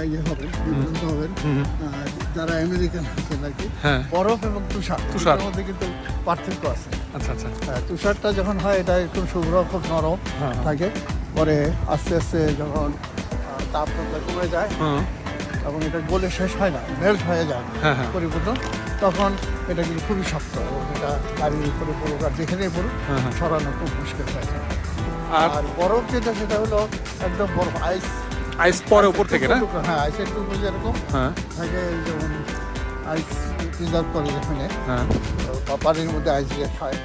একটা ইয়ে হবেন বিভ্রান্ত হবেন যারা আমেরিকান আছেন আর কি হ্যাঁ। বরফ এবং তুষার তুষার। এর মধ্যে কিন্তু পার্থক্য আছে। আচ্ছা আচ্ছা। হ্যাঁ, তুষারটা যখন হয় এটা একটু শুভ্র খুব নরম হ্যাঁ। থাকে। পরে আস্তে আস্তে যখন তাপমাত্রা কমে যায় এবং এটা গলে শেষ হয় না মেল্ট হয়ে যায়। পরিপূর্ণ। তখন এটা কিন্তু খুবই শক্ত এবং এটা গাড়ির উপরে পড়ুক আর যেখানেই পড়ুক। সরানো খুব মুশকিল হয়ে যায়। আর আর বরফ যেটা সেটা হলো একদম বরফ আইস আইস পরে উপর থেকে না? হ্যাঁ আইস একটু উপরে যেরকম। হ্যাঁ। থাকে যেমন আইস প্রিজার্ভ করে যেখানে। হ্যাঁ। পানির মধ্যে আইস দিয়ে হয়